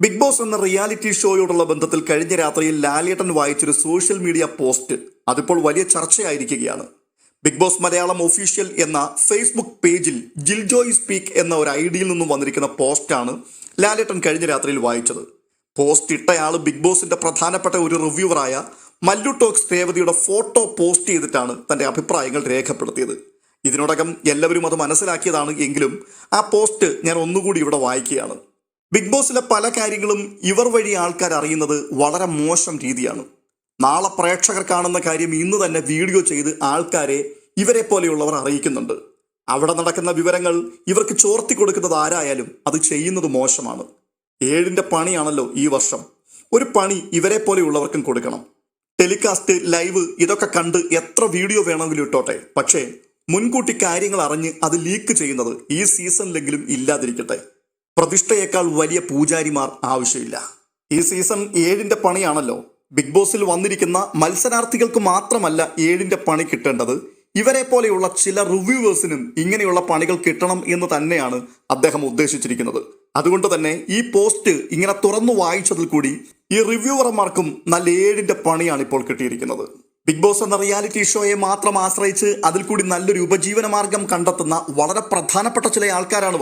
Big boss എന്ന reality ഷോയോടുള്ള ബന്ധത്തിൽ കഴിഞ്ഞ രാത്രിയിൽ ലാലേട്ടൻ വായിച്ചൊരു സോഷ്യൽ മീഡിയ പോസ്റ്റ് അതിപ്പോൾ വലിയ ചർച്ചയായിരിക്കുകയാണ്. ബിഗ് ബോസ് മലയാളം ഒഫീഷ്യൽ എന്ന ഫേസ്ബുക്ക് പേജിൽ ജിൽജോയ് സ്പീക്ക് എന്ന ഒരു ഐഡിയിൽ നിന്നും വന്നിരിക്കുന്ന പോസ്റ്റാണ് ലാലേട്ടൻ കഴിഞ്ഞ രാത്രിയിൽ വായിച്ചത്. പോസ്റ്റ് ഇട്ടയാൾ ബിഗ് ബോസിന്റെ പ്രധാനപ്പെട്ട ഒരു റിവ്യൂവറായ മല്ലു ടോക്സ് രേവതിയുടെ ഫോട്ടോ പോസ്റ്റ് ചെയ്തിട്ടാണ് തന്റെ അഭിപ്രായങ്ങൾ രേഖപ്പെടുത്തിയത്. ഇതിനോടകം എല്ലാവരും അത് മനസ്സിലാക്കിയതാണ് എങ്കിലും ആ പോസ്റ്റ് ഞാൻ ഒന്നുകൂടി ഇവിടെ വായിക്കുകയാണ്. ബിഗ് ബോസിലെ പല കാര്യങ്ങളും ഇവർ വഴി ആൾക്കാർ അറിയുന്നത് വളരെ മോശം രീതിയാണ്. നാളെ പ്രേക്ഷകർ കാണുന്ന കാര്യം ഇന്ന് തന്നെ വീഡിയോ ചെയ്ത് ആൾക്കാരെ ഇവരെ പോലെയുള്ളവർ അറിയിക്കുന്നുണ്ട്. അവിടെ നടക്കുന്ന വിവരങ്ങൾ ഇവർക്ക് ചോർത്തി കൊടുക്കുന്നത് ആരായാലും അത് ചെയ്യുന്നത് മോശമാണ്. ഏഴിന്റെ പണിയാണല്ലോ ഈ വർഷം. ഒരു പണി ഇവരെ പോലെയുള്ളവർക്കും കൊടുക്കണം. ടെലികാസ്റ്റ് ലൈവ് ഇതൊക്കെ കണ്ട് എത്ര വീഡിയോ വേണമെങ്കിലും ഇട്ടോട്ടെ. പക്ഷേ മുൻകൂട്ടി കാര്യങ്ങൾ അറിഞ്ഞ് അത് ലീക്ക് ചെയ്യുന്നത് ഈ സീസണിലെങ്കിലും ഇല്ലാതിരിക്കട്ടെ. പ്രതിഷ്ഠയേക്കാൾ വലിയ പൂജാരിമാർ ആവശ്യമില്ല. ഈ സീസൺ ഏഴിന്റെ പണിയാണല്ലോ. ബിഗ് ബോസിൽ വന്നിരിക്കുന്ന മത്സരാർത്ഥികൾക്ക് മാത്രമല്ല ഏഴിന്റെ പണി കിട്ടേണ്ടത്. ഇവരെ പോലെയുള്ള ചില റിവ്യൂവേഴ്സിനും ഇങ്ങനെയുള്ള പണികൾ കിട്ടണം എന്ന് തന്നെയാണ് അദ്ദേഹം ഉദ്ദേശിച്ചിരിക്കുന്നത്. അതുകൊണ്ട് തന്നെ ഈ പോസ്റ്റ് ഇങ്ങനെ തുറന്നു വായിച്ചതിൽ കൂടി ഈ റിവ്യൂവർമാർക്കും നല്ല ഏഴിന്റെ പണിയാണ് ഇപ്പോൾ കിട്ടിയിരിക്കുന്നത്. ബിഗ് ബോസ് എന്ന റിയാലിറ്റി ഷോയെ മാത്രം ആശ്രയിച്ച് അതിൽ കൂടി നല്ലൊരു ഉപജീവന മാർഗം കണ്ടെത്തുന്ന വളരെ പ്രധാനപ്പെട്ട ചില ആൾക്കാരാണ്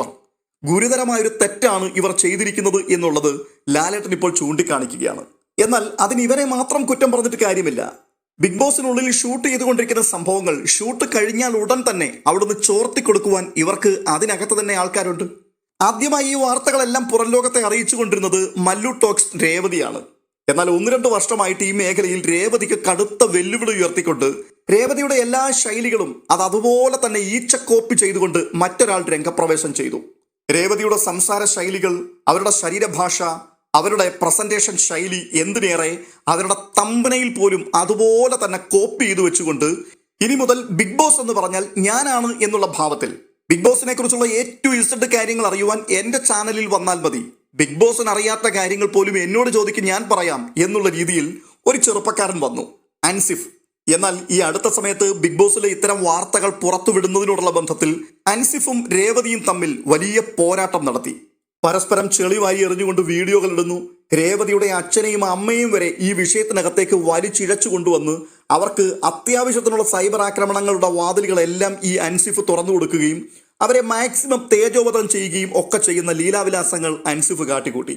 ഗുരുതരമായ ഒരു തെറ്റാണ് ഇവർ ചെയ്തിരിക്കുന്നത് എന്നുള്ളത് ലാലേട്ടൻ ഇപ്പോൾ ചൂണ്ടിക്കാണിക്കുകയാണ്. എന്നാൽ അതിന് ഇവരെ മാത്രം കുറ്റം പറഞ്ഞിട്ട് കാര്യമില്ല. ബിഗ് ബോസിനുള്ളിൽ ഷൂട്ട് ചെയ്തുകൊണ്ടിരിക്കുന്ന സംഭവങ്ങൾ ഷൂട്ട് കഴിഞ്ഞാൽ ഉടൻ തന്നെ അവിടുന്ന് ചോർത്തി കൊടുക്കുവാൻ ഇവർക്ക് അതിനകത്ത് തന്നെ ആൾക്കാരുണ്ട്. ആദ്യമായി ഈ വാർത്തകളെല്ലാം പുറം ലോകത്തെ അറിയിച്ചുകൊണ്ടിരുന്നത് മല്ലു ടോക്സ് രേവതിയാണ്. എന്നാൽ ഒന്ന് രണ്ട് വർഷമായിട്ട് ഈ മേഖലയിൽ രേവതിക്ക് കടുത്ത വെല്ലുവിളി ഉയർത്തിക്കൊണ്ട് രേവതിയുടെ എല്ലാ ശൈലികളും അത് അതുപോലെ തന്നെ ഈച്ചക്കോപ്പി ചെയ്തുകൊണ്ട് മറ്റൊരാൾ രംഗപ്രവേശം ചെയ്തു. രേവതിയുടെ സംസാര ശൈലികൾ അവരുടെ ശരീരഭാഷ അവരുടെ പ്രസന്റേഷൻ ശൈലി എന്തിനേറെ അവരുടെ തമ്പനയിൽ പോലും അതുപോലെ തന്നെ കോപ്പി ചെയ്തു വെച്ചുകൊണ്ട് ഇനി മുതൽ ബിഗ് ബോസ് എന്ന് പറഞ്ഞാൽ ഞാനാണ് എന്നുള്ള ഭാവത്തിൽ. ബിഗ് ബോസിനെ കുറിച്ചുള്ള ഏറ്റവും ഇസഡ് കാര്യങ്ങൾ അറിയുവാൻ എന്റെ ചാനലിൽ വന്നാൽ മതി. ബിഗ് ബോസിന് അറിയാത്ത കാര്യങ്ങൾ പോലും എന്നോട് ചോദിക്കും ഞാൻ പറയാം എന്നുള്ള രീതിയിൽ ഒരു ചെറുപ്പക്കാരൻ വന്നു. അൻസിഫ് എന്നാൽ ഈ അടുത്ത സമയത്ത് ബിഗ് ബോസിലെ ഇത്തരം വാർത്തകൾ പുറത്തുവിടുന്നതിനോടുള്ള ബന്ധത്തിൽ അൻസിഫും രേവതിയും തമ്മിൽ വലിയ പോരാട്ടം നടത്തി. പരസ്പരം ചെളിവായി എറിഞ്ഞുകൊണ്ട് വീഡിയോകൾ ഇടുന്നു. രേവതിയുടെ അച്ഛനെയും അമ്മയും വരെ ഈ വിഷയത്തിനകത്തേക്ക് വലിച്ചിഴച്ചു കൊണ്ടുവന്ന് അവർക്ക് അത്യാവശ്യത്തിനുള്ള സൈബർ ആക്രമണങ്ങളുടെ വാതിലുകളെല്ലാം ഈ അൻസിഫ് തുറന്നു കൊടുക്കുകയും അവരെ മാക്സിമം തേജോവധം ചെയ്യുകയും ഒക്കെ ചെയ്യുന്ന ലീലാവിലാസങ്ങൾ അൻസിഫ് കാട്ടിക്കൂട്ടി.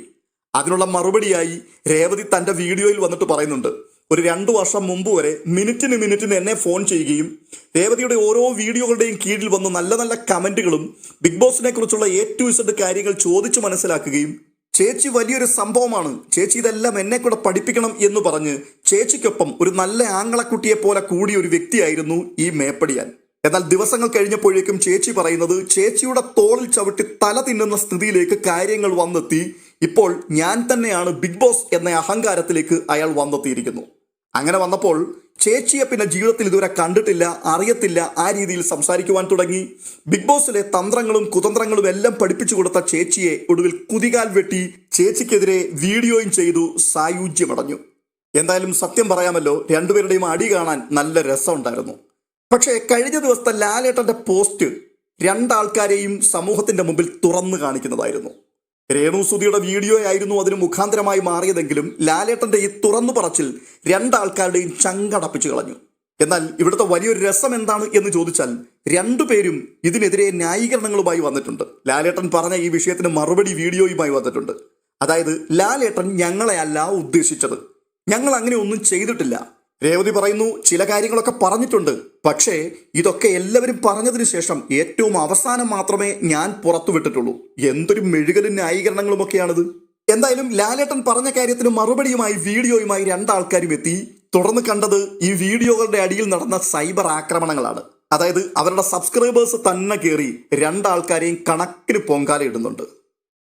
അതിനുള്ള മറുപടിയായി രേവതി തന്റെ വീഡിയോയിൽ വന്നിട്ട് പറയുന്നുണ്ട്. ഒരു രണ്ടു വർഷം മുമ്പ് വരെ മിനിറ്റിന് മിനിറ്റിന് എന്നെ ഫോൺ ചെയ്യുകയും രേവതിയുടെ ഓരോ വീഡിയോകളുടെയും കീഴിൽ വന്ന് നല്ല നല്ല കമന്റുകളും ബിഗ് ബോസിനെ കുറിച്ചുള്ള എ ടു ഇസഡ് കാര്യങ്ങൾ ചോദിച്ചു മനസ്സിലാക്കുകയും ചേച്ചി വലിയൊരു സംഭവമാണ്. ചേച്ചി ഇതെല്ലാം എന്നെ കൂടെ പഠിപ്പിക്കണം എന്ന് പറഞ്ഞ് ചേച്ചിക്കൊപ്പം ഒരു നല്ല ആങ്ങളക്കുട്ടിയെ പോലെ കൂടിയ ഒരു വ്യക്തിയായിരുന്നു ഈ മേപ്പടിയാൻ. എന്നാൽ ദിവസങ്ങൾ കഴിഞ്ഞപ്പോഴേക്കും ചേച്ചി പറയുന്നത് ചേച്ചിയുടെ തോളിൽ ചവിട്ടി തല തിന്നുന്ന സ്ഥിതിയിലേക്ക് കാര്യങ്ങൾ വന്നെത്തി. ഇപ്പോൾ ഞാൻ തന്നെയാണ് ബിഗ് ബോസ് എന്ന അഹങ്കാരത്തിലേക്ക് അയാൾ വന്നെത്തിയിരിക്കുന്നു. അങ്ങനെ വന്നപ്പോൾ ചേച്ചിയെ പിന്നെ ജീവിതത്തിൽ ഇതുവരെ കണ്ടിട്ടില്ല അറിയത്തില്ല ആ രീതിയിൽ സംസാരിക്കുവാൻ തുടങ്ങി. ബിഗ് ബോസിലെ തന്ത്രങ്ങളും കുതന്ത്രങ്ങളും എല്ലാം പഠിപ്പിച്ചു കൊടുത്ത ചേച്ചിയെ ഒടുവിൽ കുതികാൽ വെട്ടി ചേച്ചിക്കെതിരെ വീഡിയോയും ചെയ്തു സായുജ്യമടഞ്ഞു. എന്തായാലും സത്യം പറയാമല്ലോ രണ്ടുപേരുടെയും അടി കാണാൻ നല്ല രസമുണ്ടായിരുന്നു. പക്ഷേ കഴിഞ്ഞ ദിവസത്തെ ലാലേട്ടന്റെ പോസ്റ്റ് രണ്ടാൾക്കാരെയും സമൂഹത്തിന്റെ മുമ്പിൽ തുറന്നു കാണിക്കുന്നതായിരുന്നു. രേണു സുധിയുടെ വീഡിയോ ആയിരുന്നു അതിന് മുഖാന്തരമായി മാറിയതെങ്കിലും ലാലേട്ടന്റെ ഈ തുറന്നു പറച്ചിൽ രണ്ടാൾക്കാരുടെയും ചങ്കടപ്പിച്ചു കളഞ്ഞു. എന്നാൽ ഇവിടുത്തെ വലിയൊരു രസം എന്താണ് എന്ന് ചോദിച്ചാൽ രണ്ടുപേരും ഇതിനെതിരെ ന്യായീകരണങ്ങളുമായി വന്നിട്ടുണ്ട്. ലാലേട്ടൻ പറഞ്ഞ ഈ വിഷയത്തിന് മറുപടി വീഡിയോയുമായി വന്നിട്ടുണ്ട്. അതായത് ലാലേട്ടൻ ഞങ്ങളെ അല്ല ഉദ്ദേശിച്ചത്. ഞങ്ങൾ അങ്ങനെ ഒന്നും ചെയ്തിട്ടില്ല. രേവതി പറയുന്നു ചില കാര്യങ്ങളൊക്കെ പറഞ്ഞിട്ടുണ്ട്. പക്ഷേ ഇതൊക്കെ എല്ലാവരും പറഞ്ഞതിന് ശേഷം ഏറ്റവും അവസാനം മാത്രമേ ഞാൻ പുറത്തുവിട്ടിട്ടുള്ളൂ എന്തൊരു മെഴുകലും ന്യായീകരണങ്ങളും ഒക്കെയാണിത് എന്തായാലും ലാലേട്ടൻ പറഞ്ഞ കാര്യത്തിന് മറുപടിയുമായി വീഡിയോയുമായി രണ്ടാൾക്കാരും എത്തി. തുടർന്ന് കണ്ടത് ഈ വീഡിയോകളുടെ അടിയിൽ നടന്ന സൈബർ ആക്രമണങ്ങളാണ്. അതായത് അവരുടെ സബ്സ്ക്രൈബേഴ്സ് തന്നെ കയറി രണ്ടാൾക്കാരെയും കണക്കിന് പൊങ്കാല ഇടുന്നുണ്ട്.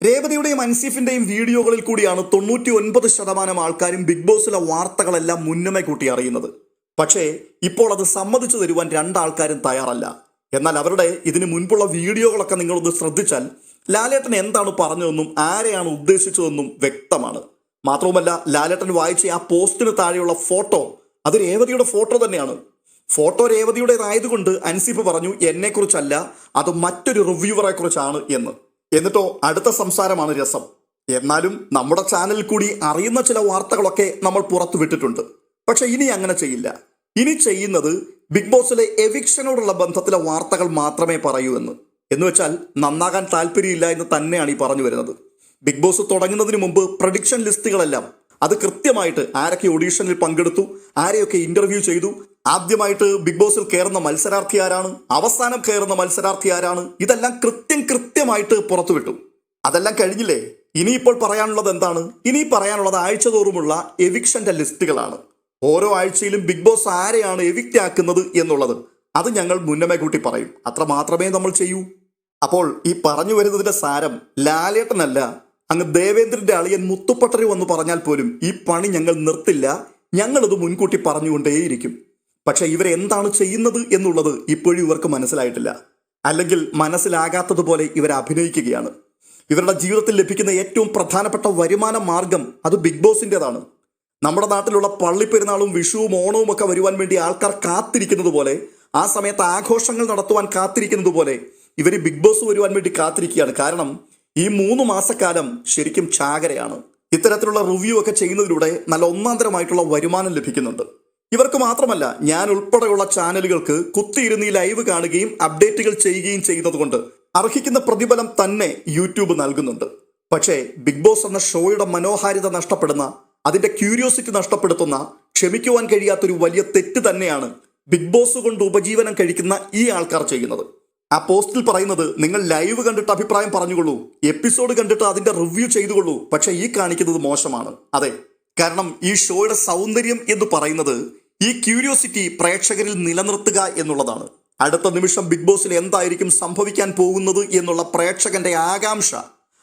രേവതിയുടെയും അൻസീഫിന്റെയും വീഡിയോകളിൽ കൂടിയാണ് തൊണ്ണൂറ്റി ഒൻപത് ശതമാനം ആൾക്കാരും ബിഗ് ബോസിലെ വാർത്തകളെല്ലാം മുന്നമേ കൂട്ടി അറിയുന്നത്. പക്ഷേ ഇപ്പോൾ അത് സമ്മതിച്ചു തരുവാൻ രണ്ടാൾക്കാരും തയ്യാറല്ല. എന്നാൽ അവരുടെ ഇതിനു മുൻപുള്ള വീഡിയോകളൊക്കെ നിങ്ങളൊന്ന് ശ്രദ്ധിച്ചാൽ ലാലേട്ടൻ എന്താണ് പറഞ്ഞതെന്നും ആരെയാണ് ഉദ്ദേശിച്ചതെന്നും വ്യക്തമാണ്. മാത്രവുമല്ല ലാലേട്ടൻ വായിച്ച ആ പോസ്റ്റിന് താഴെയുള്ള ഫോട്ടോ അത് രേവതിയുടെ ഫോട്ടോ തന്നെയാണ്. ഫോട്ടോ രേവതിയുടേതായതുകൊണ്ട് അൻസിഫ് പറഞ്ഞു എന്നെക്കുറിച്ചല്ല അത് മറ്റൊരു റിവ്യൂവറെ കുറിച്ചാണ് എന്ന്. എന്നിട്ടോ അടുത്ത സംസാരമാണ് രസം. എന്നാലും നമ്മുടെ ചാനൽ കൂടി അറിയുന്ന ചില വാർത്തകളൊക്കെ നമ്മൾ പുറത്തു വിട്ടിട്ടുണ്ട്. പക്ഷെ ഇനി അങ്ങനെ ചെയ്യില്ല. ഇനി ചെയ്യുന്നത് ബിഗ് ബോസിലെ എവിക്ഷനോടുള്ള ബന്ധത്തിലെ വാർത്തകൾ മാത്രമേ പറയൂ എന്ന്. എന്ന് വെച്ചാൽ നന്നാകാൻ താല്പര്യമില്ല എന്ന് തന്നെയാണ് ഈ പറഞ്ഞു വരുന്നത്. ബിഗ് ബോസ് തുടങ്ങുന്നതിന് മുമ്പ് പ്രഡിക്ഷൻ ലിസ്റ്റുകളെല്ലാം അത് കൃത്യമായിട്ട് ആരൊക്കെ ഓഡീഷനിൽ പങ്കെടുത്തു ആരെയൊക്കെ ഇന്റർവ്യൂ ചെയ്തു ആദ്യമായിട്ട് ബിഗ് ബോസിൽ കയറുന്ന മത്സരാർത്ഥി ആരാണ്? അവസാനം കയറുന്ന മത്സരാർത്ഥി ആരാണ്? ഇതെല്ലാം കൃത്യം കൃത്യമായിട്ട് പുറത്തുവിട്ടു. അതെല്ലാം കഴിഞ്ഞില്ലേ? ഇനിയിപ്പോൾ പറയാനുള്ളത് എന്താണ്? ഇനി പറയാനുള്ളത് ആഴ്ച തോറുമുള്ള എവിക്ഷന്റെ ലിസ്റ്റുകളാണ്. ഓരോ ആഴ്ചയിലും ബിഗ് ബോസ് ആരെയാണ് എവിക്റ്റ് ആക്കുന്നത് എന്നുള്ളത് അത് ഞങ്ങൾ മുന്നമേ കൂട്ടി പറയും. അത്ര മാത്രമേ നമ്മൾ ചെയ്യൂ. അപ്പോൾ ഈ പറഞ്ഞു വരുന്നതിന്റെ സാരം ലാലേട്ടനല്ല അങ്ങ് ദേവേന്ദ്രന്റെ അളിയൻ മുത്തുപ്പട്ടരി വന്ന് പറഞ്ഞാൽ പോലും ഈ പണി ഞങ്ങൾ നിർത്തില്ല. ഞങ്ങളത് മുൻകൂട്ടി പറഞ്ഞുകൊണ്ടേയിരിക്കും. പക്ഷെ ഇവരെന്താണ് ചെയ്യുന്നത് എന്നുള്ളത് ഇപ്പോഴും ഇവർക്ക് മനസ്സിലായിട്ടില്ല. അല്ലെങ്കിൽ മനസ്സിലാകാത്തതുപോലെ ഇവർ അഭിനയിക്കുകയാണ്. ഇവരുടെ ജീവിതത്തിൽ ലഭിക്കുന്ന ഏറ്റവും പ്രധാനപ്പെട്ട വരുമാന മാർഗം അത് ബിഗ് ബോസിന്റെതാണ്. നമ്മുടെ നാട്ടിലുള്ള പള്ളിപ്പെരുന്നാളും വിഷുവും ഓണവും ഒക്കെ വരുവാൻ വേണ്ടി ആൾക്കാർ കാത്തിരിക്കുന്നത് പോലെ ആ സമയത്ത് ആഘോഷങ്ങൾ നടത്തുവാൻ കാത്തിരിക്കുന്നത് പോലെ ഇവർ ബിഗ് ബോസ് വരുവാൻ വേണ്ടി കാത്തിരിക്കുകയാണ്. കാരണം ഈ മൂന്ന് മാസക്കാലം ശരിക്കും ചാകരയാണ്. ഇത്തരത്തിലുള്ള റിവ്യൂ ഒക്കെ ചെയ്യുന്നതിലൂടെ നല്ല ഒന്നാന്തരമായിട്ടുള്ള വരുമാനം ലഭിക്കുന്നുണ്ട്. ഇവർക്ക് മാത്രമല്ല ഞാൻ ഉൾപ്പെടെയുള്ള ചാനലുകൾക്ക് കുത്തിയിരുന്ന് ഈ ലൈവ് കാണുകയും അപ്ഡേറ്റുകൾ ചെയ്യുകയും ചെയ്യുന്നതുകൊണ്ട് അർഹിക്കുന്ന പ്രതിഫലം തന്നെ യൂട്യൂബ് നൽകുന്നുണ്ട്. പക്ഷേ ബിഗ് ബോസ് എന്ന ഷോയുടെ മനോഹാരിത നഷ്ടപ്പെടുന്ന അതിന്റെ ക്യൂരിയോസിറ്റി നഷ്ടപ്പെടുത്തുന്ന ക്ഷമിക്കുവാൻ കഴിയാത്തൊരു വലിയ തെറ്റ് തന്നെയാണ് ബിഗ് ബോസ് കൊണ്ട് ഉപജീവനം കഴിക്കുന്ന ഈ ആൾക്കാർ ചെയ്യുന്നത്. ആ പോസ്റ്റിൽ പറയുന്നത് നിങ്ങൾ ലൈവ് കണ്ടിട്ട് അഭിപ്രായം പറഞ്ഞുകൊള്ളൂ എപ്പിസോഡ് കണ്ടിട്ട് അതിന്റെ റിവ്യൂ ചെയ്തുകൊള്ളൂ പക്ഷേ ഈ കാണിക്കുന്നത് മോശമാണ്. അതെ കാരണം ഈ ഷോയുടെ സൗന്ദര്യം എന്ന് പറയുന്നത് ഈ ക്യൂരിയോസിറ്റി പ്രേക്ഷകരിൽ നിലനിർത്തുക എന്നുള്ളതാണ്. അടുത്ത നിമിഷം ബിഗ് ബോസിൽ എന്തായിരിക്കും സംഭവിക്കാൻ പോകുന്നത് എന്നുള്ള പ്രേക്ഷകന്റെ ആകാംക്ഷ.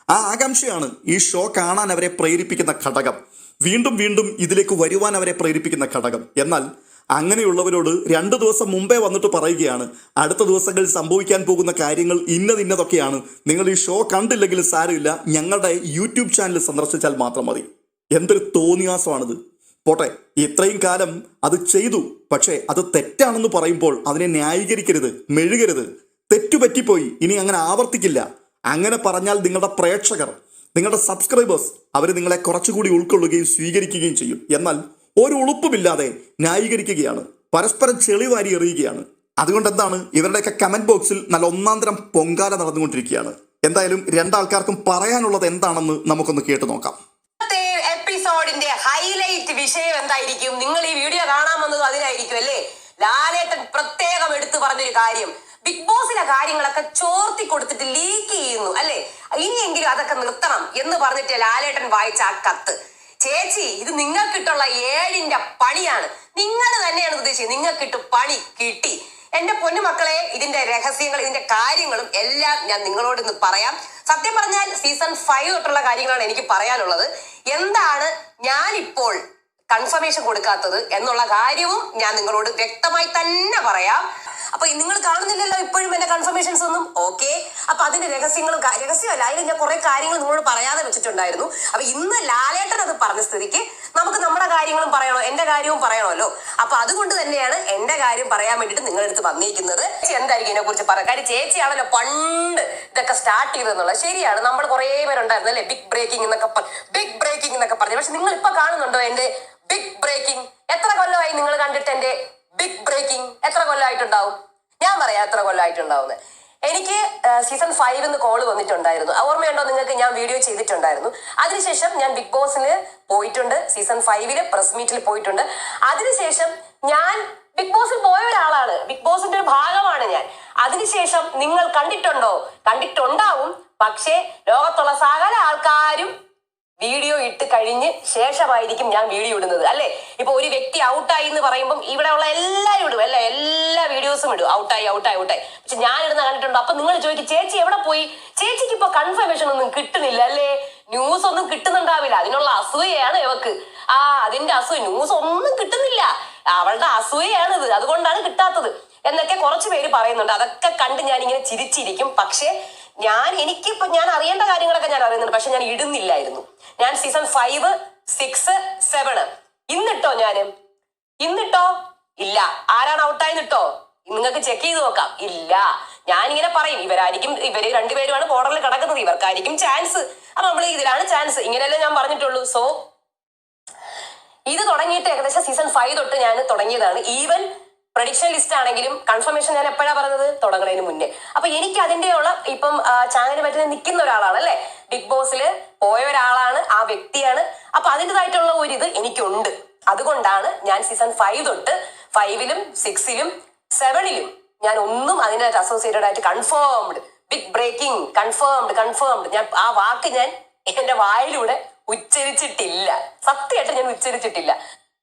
ആ ആകാംക്ഷയാണ് ഈ ഷോ കാണാൻ അവരെ പ്രേരിപ്പിക്കുന്ന ഘടകം. വീണ്ടും വീണ്ടും ഇതിലേക്ക് വരുവാൻ അവരെ പ്രേരിപ്പിക്കുന്ന ഘടകം. എന്നാൽ അങ്ങനെയുള്ളവരോട് രണ്ട് ദിവസം മുമ്പേ വന്നിട്ട് പറയുകയാണ് അടുത്ത ദിവസങ്ങളിൽ സംഭവിക്കാൻ പോകുന്ന കാര്യങ്ങൾ ഇന്നതിന്നതൊക്കെയാണ് നിങ്ങൾ ഈ ഷോ കണ്ടില്ലെങ്കിൽ സാരമില്ല. ഞങ്ങളുടെ യൂട്യൂബ് ചാനൽ സന്ദർശിച്ചാൽ മാത്രം മതി. എന്തൊരു തോന്നിയാസമാണിത്. പോട്ടെ ഇത്രയും കാലം അത് ചെയ്തു. പക്ഷേ അത് തെറ്റാണെന്ന് പറയുമ്പോൾ അതിനെ ന്യായീകരിക്കരുത് മെഴുകരുത്. തെറ്റുപറ്റിപ്പോയി ഇനി അങ്ങനെ ആവർത്തിക്കില്ല. അങ്ങനെ പറഞ്ഞാൽ നിങ്ങളുടെ പ്രേക്ഷകർ നിങ്ങളുടെ സബ്സ്ക്രൈബേഴ്സ് അവർ നിങ്ങളെ കുറച്ചുകൂടി ഉൾക്കൊള്ളുകയും സ്വീകരിക്കുകയും ചെയ്യും. എന്നാൽ ഒരു ഉളുപ്പുമില്ലാതെ ന്യായീകരിക്കുകയാണ്. പരസ്പരം ചെളിവാരി എറിയുകയാണ്. അതുകൊണ്ട് എന്താണ് ഇവരുടെയൊക്കെ കമന്റ് ബോക്സിൽ നല്ല ഒന്നാന്തരം പൊങ്കാല നടന്നുകൊണ്ടിരിക്കുകയാണ്. എന്തായാലും രണ്ടാൾക്കാർക്കും പറയാനുള്ളത് എന്താണെന്ന് നമുക്കൊന്ന് കേട്ടു നോക്കാം. എപ്പിസോഡിന്റെ ഹൈലൈറ്റ് വിഷയം എന്തായിരിക്കും? നിങ്ങൾ ഈ വീഡിയോ കാണാൻ വന്നത് അതിനായിരിക്കും അല്ലേ? ലാലേട്ടൻ പ്രത്യേകം എടുത്തു പറഞ്ഞൊരു കാര്യം. ബിഗ് ബോസിലെ കാര്യങ്ങളൊക്കെ ചോർത്തി കൊടുത്തിട്ട് ലീക്ക് ചെയ്യുന്നു അല്ലെ? ഇനിയെങ്കിലും അതൊക്കെ നിർത്തണം എന്ന് പറഞ്ഞിട്ട് ലാലേട്ടൻ വായിച്ച ആ കത്ത്. ചേച്ചി ഇത് നിങ്ങൾക്കിട്ടുള്ള ഏഴിന്റെ പണിയാണ്. നിങ്ങൾ തന്നെയാണ് ഉദ്ദേശിച്ചത്. നിങ്ങൾക്കിട്ട് പണി കിട്ടി. എന്റെ പൊന്നുമക്കളെ ഇതിന്റെ രഹസ്യങ്ങൾ ഇതിന്റെ കാര്യങ്ങളും എല്ലാം ഞാൻ നിങ്ങളോട് ഇന്ന് പറയാം. സത്യം പറഞ്ഞാൽ സീസൺ ഫൈവ് തൊട്ടുള്ള കാര്യങ്ങളാണ് എനിക്ക് പറയാനുള്ളത്. എന്താണ് ഞാനിപ്പോൾ കൺഫർമേഷൻ കൊടുക്കാത്തത് എന്നുള്ള കാര്യവും ഞാൻ നിങ്ങളോട് വ്യക്തമായി തന്നെ പറയാം. അപ്പൊ നിങ്ങൾ കാണുന്നില്ലല്ലോ ഇപ്പോഴും എന്റെ കൺഫർമേഷൻസ് ഒന്നും. ഓക്കെ അപ്പൊ അതിന്റെ രഹസ്യങ്ങളും രഹസ്യമല്ല അതിൽ ഞാൻ കുറെ കാര്യങ്ങൾ നിങ്ങളോട് പറയാതെ വെച്ചിട്ടുണ്ടായിരുന്നു. അപ്പൊ ഇന്ന് ലാലേട്ടൻ അത് പറഞ്ഞ സ്ഥിതിക്ക് നമുക്ക് നമ്മുടെ കാര്യങ്ങളും പറയണോ? എന്റെ കാര്യവും പറയണമല്ലോ. അപ്പൊ അതുകൊണ്ട് തന്നെയാണ് എന്റെ കാര്യം പറയാൻ വേണ്ടിയിട്ട് നിങ്ങളുടെ അടുത്ത് വന്നിരിക്കുന്നത് എന്തായിരിക്കും ഇതിനെ കുറിച്ച് പറയാം കാര്യം ചേച്ചിയാണല്ലോ പണ്ട് ഇതൊക്കെ സ്റ്റാർട്ട് ചെയ്തെന്നുള്ളത് ശരിയാണ്. നമ്മൾ കുറെ പേരുണ്ടായിരുന്നു അല്ലെ? ബിഗ് ബ്രേക്കിംഗ് എന്നൊക്കെ ബിഗ് ബ്രേക്കിംഗ് എന്നൊക്കെ പറഞ്ഞു. പക്ഷെ നിങ്ങൾ ഇപ്പൊ കാണുന്നുണ്ടോ എന്റെ ബിഗ് ബ്രേക്കിംഗ് എത്ര കൊല്ലമായി നിങ്ങൾ കണ്ടിട്ട് എന്റെ ബിഗ് ബ്രേക്കിംഗ് എത്ര കൊല്ലമായിട്ടുണ്ടാവും ഞാൻ പറയാം എത്ര കൊല്ലമായിട്ടുണ്ടാവുന്നത് എനിക്ക് സീസൺ ഫൈവ് എന്ന് കോൾ വന്നിട്ടുണ്ടായിരുന്നു. ഓർമ്മയുണ്ടോ നിങ്ങൾക്ക്? ഞാൻ വീഡിയോ ചെയ്തിട്ടുണ്ടായിരുന്നു. അതിനുശേഷം ഞാൻ ബിഗ് ബോസിൽ പോയിട്ടുണ്ട്. സീസൺ ഫൈവിൽ പ്രസ് മീറ്റിൽ പോയിട്ടുണ്ട്. അതിനുശേഷം ഞാൻ ബിഗ് ബോസിൽ പോയ ഒരാളാണ്. ബിഗ് ബോസിന്റെ ഒരു ഭാഗമാണ് ഞാൻ. അതിനുശേഷം നിങ്ങൾ കണ്ടിട്ടുണ്ടോ? കണ്ടിട്ടുണ്ടാവും. പക്ഷേ ലോകത്തുള്ള സകല ആൾക്കാരും വീഡിയോ ഇട്ട് കഴിഞ്ഞ് ശേഷമായിരിക്കും ഞാൻ വീഡിയോ ഇടുന്നത് അല്ലെ? ഇപ്പൊ ഒരു വ്യക്തി ഔട്ടായി എന്ന് പറയുമ്പോൾ ഇവിടെ ഉള്ള എല്ലാവരും ഇടും അല്ലെ? എല്ലാ വീഡിയോസും ഇടും. ഔട്ടായി ഔട്ടായി ഔട്ടായി. പക്ഷെ ഞാൻ ഇടുന്ന കണ്ടിട്ടുണ്ടോ? അപ്പൊ നിങ്ങൾ ചോദിക്കും ചേച്ചി എവിടെ പോയി? ചേച്ചിക്ക് ഇപ്പൊ കൺഫർമേഷൻ ഒന്നും കിട്ടുന്നില്ല അല്ലേ? ന്യൂസ് ഒന്നും കിട്ടുന്നുണ്ടാവില്ല. അതിനുള്ള അസൂയയാണ് ഇവക്ക്. ആ അതിന്റെ അസൂയ ന്യൂസ് ഒന്നും കിട്ടുന്നില്ല. അവളുടെ അസൂയയാണിത്. അതുകൊണ്ടാണ് കിട്ടാത്തത്. എന്നൊക്കെ കുറച്ച് പേര് പറയുന്നുണ്ട്. അതൊക്കെ കണ്ട് ഞാൻ ഇങ്ങനെ ചിരിച്ചിരിക്കും. പക്ഷേ ഞാൻ എനിക്കിപ്പോ ഞാൻ അറിയേണ്ട കാര്യങ്ങളൊക്കെ ഞാൻ അറിയുന്നുണ്ട്. പക്ഷെ ഞാൻ ഇടുന്നില്ലായിരുന്നു. ഞാൻ സീസൺ ഫൈവ് സിക്സ് സെവന് ഇന്നിട്ടോ ഞാൻ ഇന്നിട്ടോ? ഇല്ല. ആരാണ് ഔട്ടായി നിട്ടോ നിങ്ങൾക്ക് ചെക്ക് ചെയ്ത് നോക്കാം. ഇല്ല. ഞാൻ ഞാനിങ്ങനെ പറയും. ഇവരായിരിക്കും ഇവർ രണ്ടുപേരുമാണ് ബോർഡറിൽ കിടക്കുന്നത്. ഇവർക്കായിരിക്കും ചാൻസ് അപ്പൊ നമ്മൾ ഇതിലാണ് ചാൻസ് ഇങ്ങനെയല്ലേ ഞാൻ പറഞ്ഞിട്ടുള്ളൂ. സോ ഇത് തുടങ്ങിയിട്ട് ഏകദേശം സീസൺ ഫൈവ് തൊട്ട് ഞാൻ തുടങ്ങിയതാണ്. ഈവൻ പ്രഡിക്ഷൻ ലിസ്റ്റ് ആണെങ്കിലും കൺഫർമേഷൻ ഞാൻ എപ്പോഴാ പറഞ്ഞത്? തുടങ്ങുന്നതിന് മുന്നേ. അപ്പൊ എനിക്ക് അതിന്റെയുള്ള ഇപ്പം ചാനലിന് പറ്റുന്ന നിൽക്കുന്ന ഒരാളാണ് അല്ലെ? ബിഗ് ബോസിൽ പോയ ഒരാളാണ് ആ വ്യക്തിയാണ്. അപ്പൊ അതിന്റെതായിട്ടുള്ള ഒരു ഇത് എനിക്കുണ്ട്. അതുകൊണ്ടാണ് ഞാൻ സീസൺ ഫൈവ് തൊട്ട് ഫൈവിലും സിക്സിലും സെവനിലും ഞാൻ ഒന്നും അതിനായിട്ട് അസോസിയേറ്റഡ് ആയിട്ട് confirmed big breaking confirmed confirmed ഞാൻ ആ വാക്ക് ഞാൻ എന്റെ വായിലൂടെ ഉച്ചരിച്ചിട്ടില്ല. സത്യമായിട്ട് ഞാൻ ഉച്ചരിച്ചിട്ടില്ല.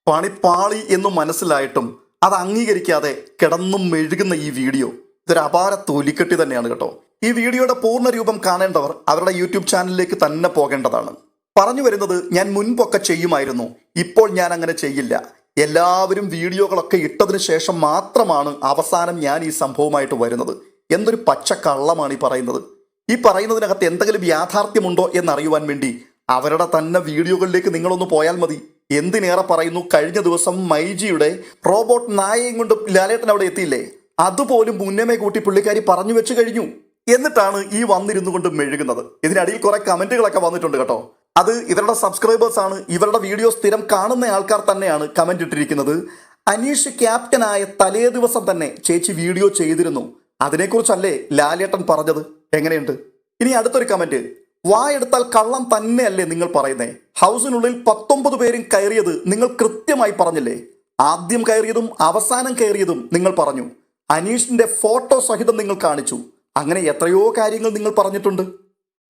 പണിപ്പാളി എന്ന് മനസ്സിലായിട്ടും അത് അംഗീകരിക്കാതെ കിടന്നും മെഴുകുന്ന ഈ വീഡിയോ ഇതൊരു അപാര തൊലിക്കെട്ടി തന്നെയാണ് കേട്ടോ. ഈ വീഡിയോയുടെ പൂർണ രൂപം കാണേണ്ടവർ അവരുടെ യൂട്യൂബ് ചാനലിലേക്ക് തന്നെ പോകേണ്ടതാണ്. പറഞ്ഞു വരുന്നത് ഞാൻ മുൻപൊക്കെ ചെയ്യുമായിരുന്നു. ഇപ്പോൾ ഞാൻ അങ്ങനെ ചെയ്യില്ല. എല്ലാവരും വീഡിയോകളൊക്കെ ഇട്ടതിന് ശേഷം മാത്രമാണ് അവസാനം ഞാൻ ഈ സംഭവമായിട്ട് വരുന്നത്. എന്തൊരു പച്ച കള്ളമാണ് ഈ പറയുന്നത്. ഈ പറയുന്നതിനകത്ത് എന്തെങ്കിലും യാഥാർത്ഥ്യമുണ്ടോ എന്നറിയുവാൻ വേണ്ടി അവരുടെ തന്നെ വീഡിയോകളിലേക്ക് നിങ്ങളൊന്ന് പോയാൽ മതി. എന്തിനേറെ പറയുന്നു? കഴിഞ്ഞ ദിവസം മൈജിയുടെ റോബോട്ട് നായയും കൊണ്ട് ലാലേട്ടൻ അവിടെ എത്തിയില്ലേ? അതുപോലും മുന്നമേ കൂട്ടി പുള്ളിക്കാരി പറഞ്ഞു വെച്ച് കഴിഞ്ഞു. എന്നിട്ടാണ് ഈ വന്നിരുന്നു കൊണ്ട് മെഴുകുന്നത്. ഇതിനടിയിൽ കുറെ കമന്റുകളൊക്കെ വന്നിട്ടുണ്ട് കേട്ടോ. അത് ഇവരുടെ സബ്സ്ക്രൈബേഴ്സ് ആണ്. ഇവരുടെ വീഡിയോ സ്ഥിരം കാണുന്ന ആൾക്കാർ തന്നെയാണ് കമന്റ് ഇട്ടിരിക്കുന്നത്. അനീഷ് ക്യാപ്റ്റനായ തലേ ദിവസം തന്നെ ചേച്ചി വീഡിയോ ചെയ്തിരുന്നു. അതിനെക്കുറിച്ചല്ലേ ലാലേട്ടൻ പറഞ്ഞത്? എങ്ങനെയുണ്ട്? ഇനി അടുത്തൊരു കമന്റ്. വായെടുത്താൽ കള്ളം തന്നെയല്ലേ നിങ്ങൾ പറയുന്നേ? ഹൗസിനുള്ളിൽ പത്തൊമ്പത് പേരും കയറിയത് നിങ്ങൾ കൃത്യമായി പറഞ്ഞില്ലേ? ആദ്യം കയറിയതും അവസാനം കയറിയതും നിങ്ങൾ പറഞ്ഞു. അനീഷിന്റെ ഫോട്ടോ സഹിതം നിങ്ങൾ കാണിച്ചു. അങ്ങനെ എത്രയോ കാര്യങ്ങൾ നിങ്ങൾ പറഞ്ഞിട്ടുണ്ട്.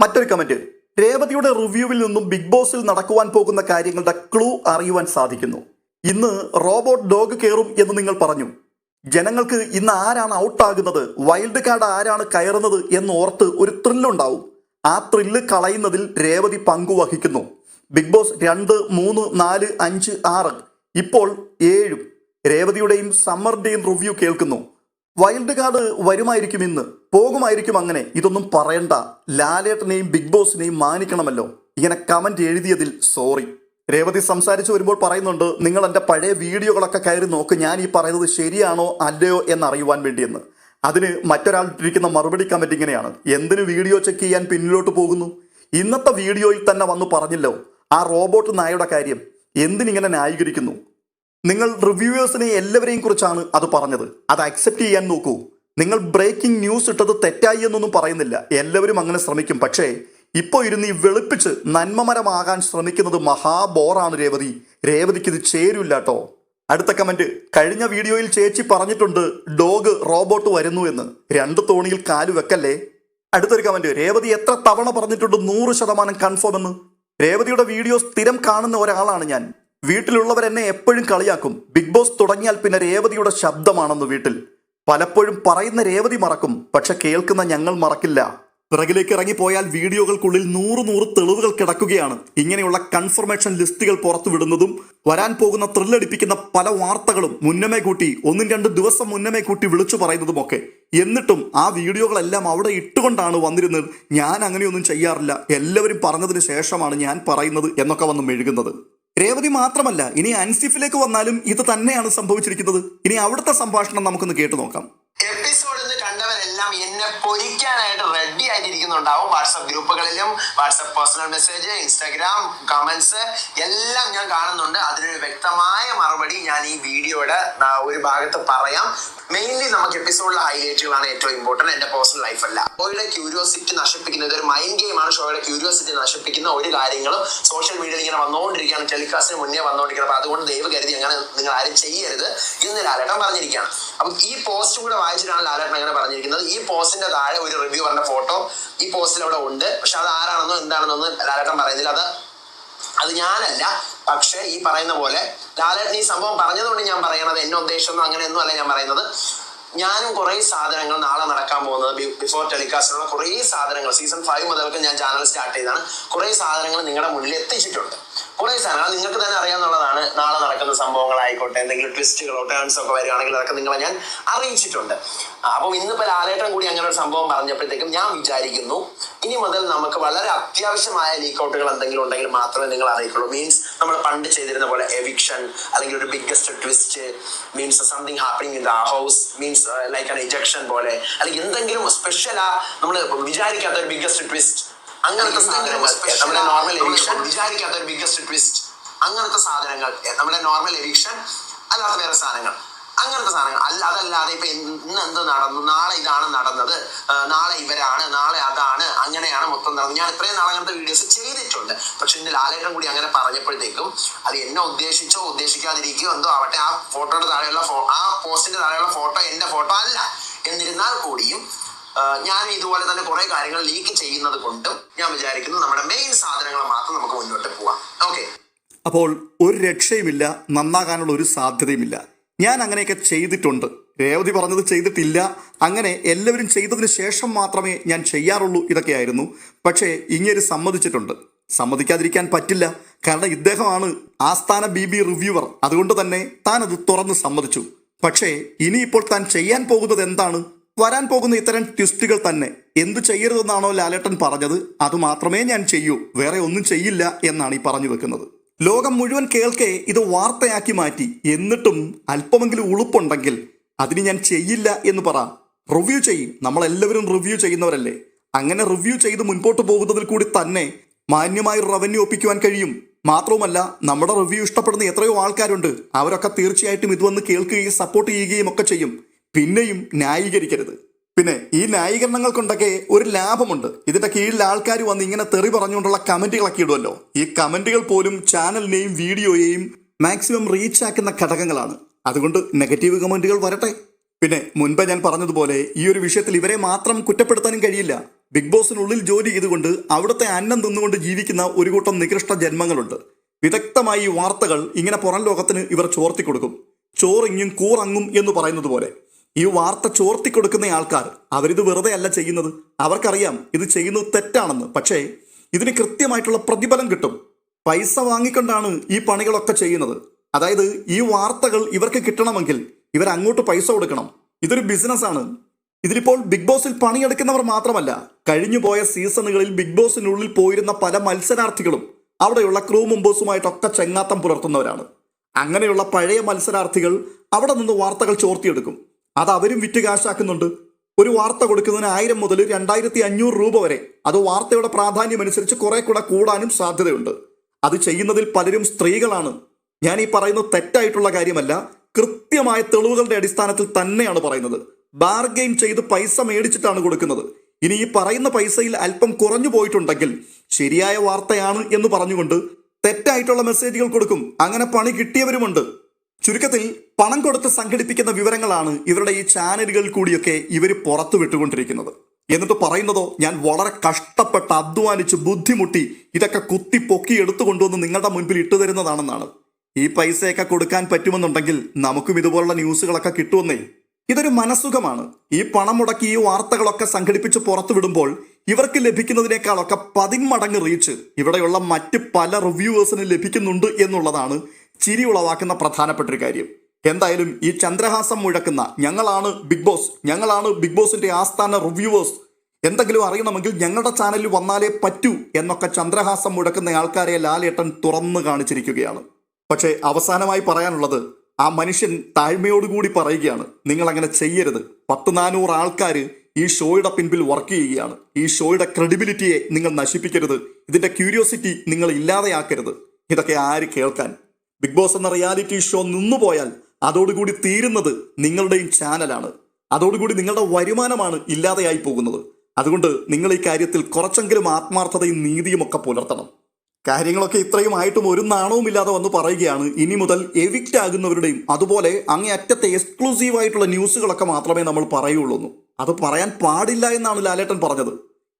മറ്റൊരു കമന്റ് രേവതിയുടെ റിവ്യൂവിൽ നിന്നും ബിഗ് ബോസിൽ നടക്കുവാൻ പോകുന്ന കാര്യങ്ങളുടെ ക്ലൂ അറിയുവാൻ സാധിക്കുന്നു. ഇന്ന് റോബോട്ട് ഡോഗ് കയറും എന്ന് നിങ്ങൾ പറഞ്ഞു. ജനങ്ങൾക്ക് ഇന്ന് ആരാണ് ഔട്ടാകുന്നത്? വൈൽഡ് കാർഡ് ആരാണ് കയറുന്നത് എന്ന് ഓർത്ത് ഒരു ത്രില്ലുണ്ടാവും ആ ത്രില്ല് കളയുന്നതിൽ രേവതി പങ്കുവഹിക്കുന്നു. ബിഗ് ബോസ് രണ്ട് മൂന്ന് നാല് അഞ്ച് ആറ്. ഇപ്പോൾ ഏഴും. രേവതിയുടെയും സമ്മറിന്റെയും റിവ്യൂ കേൾക്കുന്നു. വൈൽഡ് കാർഡ് വരുമായിരിക്കും ഇന്ന്. പോകുമായിരിക്കും അങ്ങനെ. ഇതൊന്നും പറയണ്ട. ലാലേട്ടനെയും ബിഗ് ബോസിനെയും മാനിക്കണമല്ലോ. ഇങ്ങനെ കമന്റ് എഴുതിയതിൽ സോറി. രേവതി സംസാരിച്ചു വരുമ്പോൾ പറയുന്നുണ്ട് നിങ്ങൾ എന്റെ പഴയ വീഡിയോകളൊക്കെ കയറി നോക്ക്. ഞാൻ ഈ പറയുന്നത് ശരിയാണോ അല്ലയോ എന്നറിയുവാൻ വേണ്ടിയെന്ന്. അതിന് മറ്റൊരാൾ ഇട്ടിരിക്കുന്ന മറുപടി കമ്മിറ്റി ഇങ്ങനെയാണ്. എന്തിനു വീഡിയോ ചെക്ക് ചെയ്യാൻ പിന്നിലോട്ട് പോകുന്നു? ഇന്നത്തെ വീഡിയോയിൽ തന്നെ വന്നു പറഞ്ഞല്ലോ ആ റോബോട്ട് നായയുടെ കാര്യം. എന്തിനിങ്ങനെ ന്യായീകരിക്കുന്നു? നിങ്ങൾ റിവ്യൂവേഴ്സിനെ എല്ലാവരെയും കുറിച്ചാണ് അത് പറഞ്ഞത്. അത് അക്സെപ്റ്റ് ചെയ്യാൻ നോക്കൂ. നിങ്ങൾ ബ്രേക്കിംഗ് ന്യൂസ് ഇട്ടത് തെറ്റായി എന്നൊന്നും പറയുന്നില്ല. എല്ലാവരും അങ്ങനെ ശ്രമിക്കും. പക്ഷേ ഇപ്പോൾ ഇരുന്ന് ഈ വെളുപ്പിച്ച് നന്മമരമാകാൻ ശ്രമിക്കുന്നത് മഹാബോറാണ് രേവതി. രേവതിക്ക് ഇത് ചേരില്ല അടുത്ത കമന്റ് കഴിഞ്ഞ വീഡിയോയിൽ ചേച്ചി പറഞ്ഞിട്ടുണ്ട് ഡോഗ് റോബോട്ട് വരുന്നു എന്ന്. രണ്ട് തോണിയിൽ കാൽ വെക്കല്ലേ? അടുത്തൊരു കമന്റ് രേവതി എത്ര തവണ പറഞ്ഞിട്ടുണ്ട് നൂറ് ശതമാനം കൺഫേം എന്ന്. രേവതിയുടെ വീഡിയോ സ്ഥിരം കാണുന്ന ഒരാളാണ് ഞാൻ. വീട്ടിലുള്ളവർ എന്നെ എപ്പോഴും കളിയാക്കും. ബിഗ് ബോസ് തുടങ്ങിയാൽ പിന്നെ രേവതിയുടെ ശബ്ദമാണെന്ന് വീട്ടിൽ. പലപ്പോഴും പറയുന്ന രേവതി മറക്കും പക്ഷെ കേൾക്കുന്ന ഞങ്ങൾ മറക്കില്ല. പിറകിലേക്ക് ഇറങ്ങിപ്പോയാൽ വീഡിയോകൾക്കുള്ളിൽ നൂറ് നൂറ് തെളിവുകൾ കിടക്കുകയാണ്. ഇങ്ങനെയുള്ള കൺഫർമേഷൻ ലിസ്റ്റുകൾ പുറത്തു വിടുന്നതും വരാൻ പോകുന്ന ത്രില്ലടിപ്പിക്കുന്ന പല വാർത്തകളും മുന്നമേ കൂട്ടി ഒന്നും രണ്ട് ദിവസം മുന്നമേ കൂട്ടി വിളിച്ചു പറയുന്നതുമൊക്കെ. എന്നിട്ടും ആ വീഡിയോകളെല്ലാം അവിടെ ഇട്ടുകൊണ്ടാണ് വന്നിരുന്നത്. ഞാൻ അങ്ങനെയൊന്നും ചെയ്യാറില്ല. എല്ലാവരും പറഞ്ഞതിന് ശേഷമാണ് ഞാൻ പറയുന്നത് എന്നൊക്കെ വന്ന് മെഴുകുന്നത്. രേവതി മാത്രമല്ല ഇനി അൻസിഫിലേക്ക് വന്നാലും ഇത് തന്നെയാണ് സംഭവിച്ചിരിക്കുന്നത്. ഇനി അവിടുത്തെ സംഭാഷണം നമുക്കൊന്ന് കേട്ടു നോക്കാം. കണ്ടവരെല്ലാം പൊരിക്കാനായിട്ട് റെഡി ആയിട്ടിരിക്കുന്നുണ്ടാവും. WhatsApp ഗ്രൂപ്പുകളിലും WhatsApp personal message Instagram comments എല്ലാം ഞാൻ കാണുന്നുണ്ട്. അതിനൊരു വ്യക്തമായ മറുപടി ഞാൻ ഈ വീഡിയോയുടെ ഒരു ഭാഗത്ത് പറയാം. മെയിൻലി നമുക്ക് എപ്പിസോഡിലെ ഹൈലൈറ്റുകളാണ് ഏറ്റവും ഇമ്പോർട്ടന്റ് എന്റെ പേഴ്സണൽ ലൈഫ് അല്ല. ഷോയുടെ ക്യൂരിയോസിറ്റി നശിപ്പിക്കുന്നത് ഒരു മൈൻഡ് ഗെയിമാണ് ഷോയുടെ ക്യൂരിയോസിറ്റി നശിപ്പിക്കുന്ന ഒരു കാര്യങ്ങളും സോഷ്യൽ മീഡിയയിൽ ഇങ്ങനെ വന്നുകൊണ്ടിരിക്കുകയാണ്. ടെലികാസ്റ്റിന് മുന്നേ വന്നുകൊണ്ടിരിക്കുന്നത് അപ്പൊ അതുകൊണ്ട് ദൈവ കരുതി അങ്ങനെ നിങ്ങൾ ആരും ചെയ്യരുത്. എന്ന് ലാലേട്ടൻ പറഞ്ഞിരിക്കുകയാണ്. അപ്പൊ ഈ പോസ്റ്റ് കൂടെ വായിച്ചിട്ടാണ് ലാലേട്ടൻ അങ്ങനെ പറഞ്ഞിരിക്കുന്നത്. ഈ പോസ്റ്റിന്റെ താഴെ ഒരു റിവ്യൂ പറഞ്ഞ ഫോട്ടോ ഈ പോസ്റ്റിൽ അവിടെ ഉണ്ട്. പക്ഷെ അത് ആരാണെന്നോ എന്താണെന്നൊന്നും ലാലേട്ടൻ പറയുന്നില്ല. അത് അത് ഞാനല്ല. പക്ഷെ ഈ പറയുന്ന പോലെ ലാലേട്ടൻ ഈ സംഭവം പറഞ്ഞതുകൊണ്ട് ഞാൻ പറയണത് എന്നെ ഉദ്ദേശമൊന്നും അങ്ങനെയൊന്നും അല്ല ഞാൻ പറയുന്നത്. ഞാനും കുറേ സാധനങ്ങൾ നാളെ നടക്കാൻ പോകുന്നത് ബിഫോർ ടെലികാസ്റ്റിലുള്ള കുറേ സാധനങ്ങൾ സീസൺ ഫൈവ് മുതൽക്ക് ഞാൻ ചാനൽ സ്റ്റാർട്ട് ചെയ്താണ് കുറേ സാധനങ്ങൾ നിങ്ങളുടെ മുന്നിൽ എത്തിച്ചിട്ടുണ്ട്. കുറെ അത് നിങ്ങൾക്ക് തന്നെ അറിയാവുന്നതാണ് നാളെ നടക്കുന്ന സംഭവങ്ങളായിക്കോട്ടെ എന്തെങ്കിലും ട്വിസ്റ്റുകളോ ടേൺസോ ഒക്കെ വരികയാണെങ്കിൽ അതൊക്കെ നിങ്ങളെ ഞാൻ അറിയിച്ചിട്ടുണ്ട്. അപ്പം അപ്പം ഇന്നിപ്പോ ലാലേട്ടൻ കൂടി അങ്ങനെ ഒരു സംഭവം പറഞ്ഞപ്പോഴത്തേക്കും ഞാൻ വിചാരിക്കുന്നു ഇനി മുതൽ നമുക്ക് വളരെ അത്യാവശ്യമായ ലീക്കൗട്ടുകൾ എന്തെങ്കിലും ഉണ്ടെങ്കിൽ മാത്രമേ നിങ്ങൾ അറിയിക്കുള്ളൂ മീൻസ് നമ്മൾ പണ്ട് ചെയ്തിരുന്ന പോലെ എവിക്ഷൻ അല്ലെങ്കിൽ ഒരു biggest twist means something happening in the house means like an ejection പോലെ അല്ലെങ്കിൽ എന്തെങ്കിലും സ്പെഷ്യലാ നമ്മൾ വിചാരിക്കാത്ത ഒരു ബിഗ്ഗസ്റ്റ് ട്വിസ്റ്റ് അങ്ങനത്തെ സാധനങ്ങൾ നമ്മുടെ നോർമൽ എവിക്ഷൻ വിചാരിക്കാത്ത ഒരു ബിഗസ്റ്റ് ട്വിസ്റ്റ് അങ്ങനത്തെ സാധനങ്ങൾ നമ്മുടെ നോർമൽ എവിക്ഷൻ അല്ലാത്ത വേറെ സാധനങ്ങൾ. അങ്ങനത്തെ സാധനങ്ങൾ. അല്ല അതല്ലാതെ ഇപ്പൊ ഇന്ന് എന്ത് നടന്നു? നാളെ ഇതാണ് നടന്നത്. നാളെ ഇവരാണ് നാളെ അതാണ് അങ്ങനെയാണ് മൊത്തം നടന്നത്. ഞാൻ ഇത്രയും നാളെ അങ്ങനത്തെ വീഡിയോസ് ചെയ്തിട്ടുണ്ട്. പക്ഷെ ഇന്ന് ലാലേട്ടൻ കൂടി അങ്ങനെ പറഞ്ഞപ്പോഴത്തേക്കും അത് എന്നെ ഉദ്ദേശിച്ചോ ഉദ്ദേശിക്കാതിരിക്കുകയോ എന്തോ ആവട്ടെ ആ ഫോട്ടോയുടെ താഴെയുള്ള ആ പോസ്റ്റിന്റെ താഴെയുള്ള ഫോട്ടോ എന്റെ ഫോട്ടോ അല്ല. എന്നിരുന്നാൽ കൂടിയും ഞാൻ ഇതുപോലെ തന്നെ കുറെ കാര്യങ്ങൾ ലീക്ക് ചെയ്യുന്നത് കൊണ്ടും ഞാൻ വിചാരിക്കുന്നു നമ്മുടെ മെയിൻ സാധനങ്ങൾ മാത്രം നമുക്ക് മുന്നോട്ട് പോവാം. ഓക്കെ അപ്പോൾ ഒരു രക്ഷയുമില്ല നന്നാകാനുള്ള ഒരു സാധ്യതയുമില്ല. ഞാൻ അങ്ങനെയൊക്കെ ചെയ്തിട്ടുണ്ട്. രേവതി പറഞ്ഞത് ചെയ്തിട്ടില്ല. അങ്ങനെ എല്ലാവരും ചെയ്തതിന് ശേഷം മാത്രമേ ഞാൻ ചെയ്യാറുള്ളൂ ഇതൊക്കെയായിരുന്നു. പക്ഷേ ഇങ്ങനെ സമ്മതിച്ചിട്ടുണ്ട്. സമ്മതിക്കാതിരിക്കാൻ പറ്റില്ല. കാരണം ഇദ്ദേഹമാണ് ആസ്ഥാന ബി ബി റിവ്യൂവർ. അതുകൊണ്ട് തന്നെ താൻ അത് തുറന്ന് സമ്മതിച്ചു. പക്ഷേ ഇനിയിപ്പോൾ താൻ ചെയ്യാൻ പോകുന്നത് എന്താണ്? വരാൻ പോകുന്ന ഇത്തരം ട്വിസ്റ്റുകൾ തന്നെ എന്തു ചെയ്യരുതെന്നാണോ ലാലേട്ടൻ പറഞ്ഞത് അത് മാത്രമേ ഞാൻ ചെയ്യൂ. വേറെ ഒന്നും ചെയ്യില്ല എന്നാണ് ഈ പറഞ്ഞു വെക്കുന്നത്. ലോകം മുഴുവൻ കേൾക്കെ ഇത് വാർത്തയാക്കി മാറ്റി. എന്നിട്ടും അല്പമെങ്കിലും ഉളുപ്പുണ്ടെങ്കിൽ അതിന് ഞാൻ ചെയ്യില്ല എന്ന് പറ. റിവ്യൂ ചെയ്യും. നമ്മളെല്ലാവരും റിവ്യൂ ചെയ്യുന്നവരല്ലേ. അങ്ങനെ റിവ്യൂ ചെയ്ത് മുൻപോട്ട് പോകുന്നതിൽ കൂടി തന്നെ മാന്യമായി റവന്യൂ ഒപ്പിക്കുവാൻ കഴിയും. മാത്രവുമല്ല നമ്മുടെ റിവ്യൂ ഇഷ്ടപ്പെടുന്ന എത്രയോ ആൾക്കാരുണ്ട്. അവരൊക്കെ തീർച്ചയായിട്ടും ഇത് വന്ന് കേൾക്കുകയും സപ്പോർട്ട് ചെയ്യുകയും ഒക്കെ ചെയ്യും. പിന്നെയും ന്യായീകരിക്കരുത്. പിന്നെ ഈ ന്യായീകരണങ്ങൾ കൊണ്ടൊക്കെ ഒരു ലാഭമുണ്ട്. ഇതിന്റെ കീഴിൽ ആൾക്കാർ വന്ന് ഇങ്ങനെ തെറി പറഞ്ഞുകൊണ്ടുള്ള കമന്റുകളൊക്കെ ഇടുമല്ലോ ഈ കമന്റുകൾ പോലും ചാനലിനെയും വീഡിയോയെയും മാക്സിമം റീച്ച് ആക്കുന്ന ഘടകങ്ങളാണ്. അതുകൊണ്ട് നെഗറ്റീവ് കമന്റുകൾ വരട്ടെ. പിന്നെ മുൻപ് ഞാൻ പറഞ്ഞതുപോലെ ഈ ഒരു വിഷയത്തിൽ ഇവരെ മാത്രം കുറ്റപ്പെടുത്താനും കഴിയില്ല. ബിഗ് ബോസിനുള്ളിൽ ജോലി ചെയ്തുകൊണ്ട് അവിടുത്തെ അന്നം തിന്നുകൊണ്ട് ജീവിക്കുന്ന ഒരു കൂട്ടം നികൃഷ്ട ജന്മങ്ങളുണ്ട്. വിദഗ്ധമായി വാർത്തകൾ ഇങ്ങനെ പുറം ലോകത്തിന് ഇവർ ചോർത്തി കൊടുക്കും ചോറിങ്ങും കൂറങ്ങും എന്ന് പറയുന്നത് പോലെ. ഈ വാർത്ത ചോർത്തി കൊടുക്കുന്ന ആൾക്കാർ അവരിത് വെറുതെ അല്ല ചെയ്യുന്നത്. അവർക്കറിയാം ഇത് ചെയ്യുന്നത് തെറ്റാണെന്ന്. പക്ഷേ ഇതിന് കൃത്യമായിട്ടുള്ള പ്രതിഫലം കിട്ടും. പൈസ വാങ്ങിക്കൊണ്ടാണ് ഈ പണികളൊക്കെ ചെയ്യുന്നത്. അതായത് ഈ വാർത്തകൾ ഇവർക്ക് കിട്ടണമെങ്കിൽ ഇവർ അങ്ങോട്ട് പൈസ കൊടുക്കണം. ഇതൊരു ബിസിനസ്സാണ്. ഇതിലിപ്പോൾ ബിഗ് ബോസിൽ പണിയെടുക്കുന്നവർ മാത്രമല്ല കഴിഞ്ഞു പോയ സീസണുകളിൽ ബിഗ് ബോസിനുള്ളിൽ പോയിരുന്ന പല മത്സരാർത്ഥികളും അവിടെയുള്ള ക്രൂ മെമ്പേഴ്സുമായിട്ടൊക്കെ ചെങ്ങാത്തം പുലർത്തുന്നവരാണ്. അങ്ങനെയുള്ള പഴയ മത്സരാർത്ഥികൾ അവിടെ നിന്ന് വാർത്തകൾ ചോർത്തിയെടുക്കും. അത് അവരും വിറ്റ് കാശാക്കുന്നുണ്ട്. ഒരു വാർത്ത കൊടുക്കുന്നതിന് ആയിരം മുതൽ രണ്ടായിരത്തി അഞ്ഞൂറ് രൂപ വരെ. അത് വാർത്തയുടെ പ്രാധാന്യം അനുസരിച്ച് കുറെ കൂടെ കൂടാനും സാധ്യതയുണ്ട്. അത് ചെയ്യുന്നതിൽ പലരും സ്ത്രീകളാണ്. ഞാൻ ഈ പറയുന്നത് തെറ്റായിട്ടുള്ള കാര്യമല്ല. കൃത്യമായ തെളിവുകളുടെ അടിസ്ഥാനത്തിൽ തന്നെയാണ് പറയുന്നത്. ബാർഗെയിൻ ചെയ്ത് പൈസ മേടിച്ചിട്ടാണ് കൊടുക്കുന്നത്. ഇനി ഈ പറയുന്ന പൈസയിൽ അല്പം കുറഞ്ഞു പോയിട്ടുണ്ടെങ്കിൽ ശരിയായ വാർത്തയാണ് എന്ന് പറഞ്ഞുകൊണ്ട് തെറ്റായിട്ടുള്ള മെസ്സേജുകൾ കൊടുക്കും. അങ്ങനെ പണി കിട്ടിയവരുമുണ്ട്. ചുരുക്കത്തിൽ പണം കൊടുത്ത് സംഘടിപ്പിക്കുന്ന വിവരങ്ങളാണ് ഇവരുടെ ഈ ചാനലുകൾ കൂടിയൊക്കെ ഇവർ പുറത്തു വിട്ടുകൊണ്ടിരിക്കുന്നത്. എന്നിട്ട് പറയുന്നതോ ഞാൻ വളരെ കഷ്ടപ്പെട്ട് അധ്വാനിച്ച് ബുദ്ധിമുട്ടി ഇതൊക്കെ കുത്തി പൊക്കി എടുത്തു കൊണ്ടുവന്ന് നിങ്ങളുടെ മുൻപിൽ ഇട്ടു തരുന്നതാണെന്നാണ്. ഈ പൈസയൊക്കെ കൊടുക്കാൻ പറ്റുമെന്നുണ്ടെങ്കിൽ നമുക്കും ഇതുപോലുള്ള ന്യൂസുകളൊക്കെ കിട്ടുമെന്നേ. ഇതൊരു മനസുഖമാണ് ഈ പണം മുടക്കി ഈ വാർത്തകളൊക്കെ സംഘടിപ്പിച്ച് പുറത്തു വിടുമ്പോൾ ഇവർക്ക് ലഭിക്കുന്നതിനേക്കാളൊക്കെ പതിന്മടങ്ങ് റീച്ച് ഇവിടെയുള്ള മറ്റ് പല റിവ്യൂവേഴ്സിന് ലഭിക്കുന്നുണ്ട് എന്നുള്ളതാണ് ചിരി ഉളവാക്കുന്ന പ്രധാനപ്പെട്ട ഒരു കാര്യം. എന്തായാലും ഈ ചന്ദ്രഹാസം മുഴക്കുന്ന ഞങ്ങളാണ് ബിഗ് ബോസ് ഞങ്ങളാണ് ബിഗ് ബോസിന്റെ ആസ്ഥാന റിവ്യൂവേഴ്സ് എന്തെങ്കിലും അറിയണമെങ്കിൽ ഞങ്ങളുടെ ചാനലിൽ വന്നാലേ പറ്റൂ എന്നൊക്കെ ചന്ദ്രഹാസം മുഴക്കുന്ന ആൾക്കാരെ ലാലേട്ടൻ തുറന്നു കാണിച്ചിരിക്കുകയാണ്. പക്ഷേ അവസാനമായി പറയാനുള്ളത് ആ മനുഷ്യൻ താഴ്മയോടുകൂടി പറയുകയാണ് നിങ്ങൾ അങ്ങനെ ചെയ്യരുത്. പത്ത് നാനൂറ് ആൾക്കാർ ഈ ഷോയുടെ പിൻപിൽ വർക്ക് ചെയ്യുകയാണ്. ഈ ഷോയുടെ ക്രെഡിബിലിറ്റിയെ നിങ്ങൾ നശിപ്പിക്കരുത്. ഇതിന്റെ ക്യൂരിയോസിറ്റി നിങ്ങൾ ഇല്ലാതെയാക്കരുത്. ഇതൊക്കെ ആര് കേൾക്കാൻ? ബിഗ് ബോസ് എന്ന റിയാലിറ്റി ഷോ നിന്നുപോയാൽ അതോടുകൂടി തീരുന്നത് നിങ്ങളുടെയും ചാനലാണ്. അതോടുകൂടി നിങ്ങളുടെ വരുമാനമാണ് ഇല്ലാതെയായി പോകുന്നത്. അതുകൊണ്ട് നിങ്ങൾ ഈ കാര്യത്തിൽ കുറച്ചെങ്കിലും ആത്മാർത്ഥതയും നീതിയും ഒക്കെ പുലർത്തണം. കാര്യങ്ങളൊക്കെ ഇത്രയും ആയിട്ടും ഒരു നാണവും ഇല്ലാതെ വന്ന് പറയുകയാണ്. ഇനി മുതൽ എവിക്റ്റ് ആകുന്നവരുടെയും അതുപോലെ അങ്ങേ അറ്റത്തെ എക്സ്ക്ലൂസീവ് ആയിട്ടുള്ള ന്യൂസുകളൊക്കെ മാത്രമേ നമ്മൾ പറയുള്ളൂ അത് പറയാൻ പാടില്ല എന്നാണ് ലാലേട്ടൻ പറഞ്ഞത്.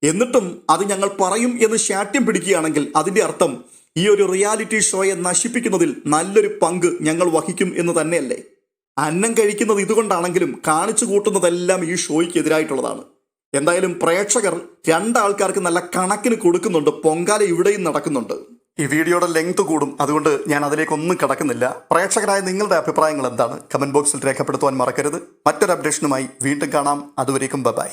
എന്നിട്ടും അത് ഞങ്ങൾ പറയും എന്ന് ശാഠ്യം പിടിക്കുകയാണെങ്കിൽ അതിന്റെ അർത്ഥം ഈ ഒരു റിയാലിറ്റി ഷോയെ നശിപ്പിക്കുന്നതിൽ നല്ലൊരു പങ്ക് ഞങ്ങൾ വഹിക്കും എന്ന് തന്നെയല്ലേ? അന്നം കഴിക്കുന്നത് ഇതുകൊണ്ടാണെങ്കിലും കാണിച്ചു കൂട്ടുന്നതെല്ലാം ഈ ഷോയ്ക്ക് എതിരായിട്ടുള്ളതാണ് എന്തായാലും പ്രേക്ഷകർ രണ്ടാൾക്കാർക്ക് നല്ല കണക്കിന് കൊടുക്കുന്നുണ്ട്. പൊങ്കാല ഇവിടെയും നടക്കുന്നുണ്ട്. ഈ വീഡിയോയുടെ ലെങ്ത് കൂടും. അതുകൊണ്ട് ഞാൻ അതിലേക്കൊന്നും കിടക്കുന്നില്ല. പ്രേക്ഷകരായ നിങ്ങളുടെ അഭിപ്രായങ്ങൾ എന്താണ്? കമന്റ് ബോക്സിൽ രേഖപ്പെടുത്തുവാൻ മറക്കരുത്. മറ്റൊരു അപ്ഡേഷനുമായി വീണ്ടും കാണാം. അതുവരേക്കും ബൈ.